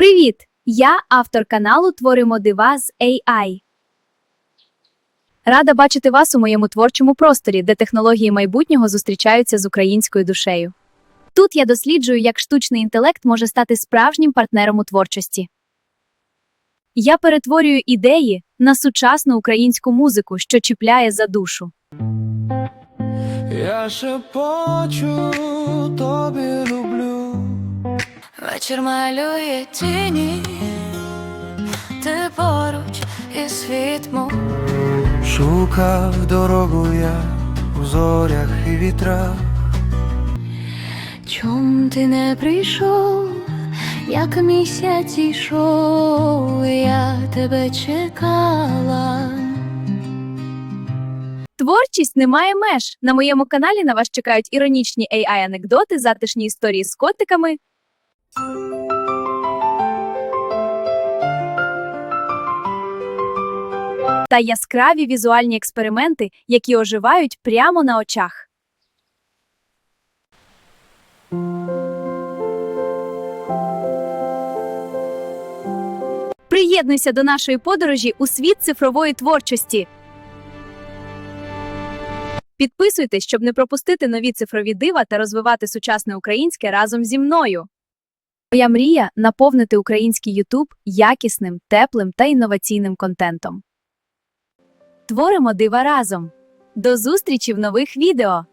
Привіт! Я автор каналу Творимо дива з AI. Рада бачити вас у моєму творчому просторі, де технології майбутнього зустрічаються з українською душею. Тут я досліджую, як штучний інтелект може стати справжнім партнером у творчості. Я перетворюю ідеї на сучасну українську музику, що чіпляє за душу. Я шепочу тобі люблю. Вечір малює тіні, ти поруч і світ мов Шукав дорогу я у зорях і вітрах. Чом ти не прийшов, як місяць ішов, я тебе чекала. Творчість не має меж. На моєму каналі на вас чекають іронічні AI-анекдоти, затишні історії з котиками. Та яскраві візуальні експерименти, які оживають прямо на очах. Приєднуйся до нашої подорожі у світ цифрової творчості. Підписуйтесь, щоб не пропустити нові цифрові дива та розвивати сучасне українське разом зі мною. Моя мрія наповнити український Ютуб якісним, теплим та інноваційним контентом. Творимо дива разом. До зустрічі в нових відео!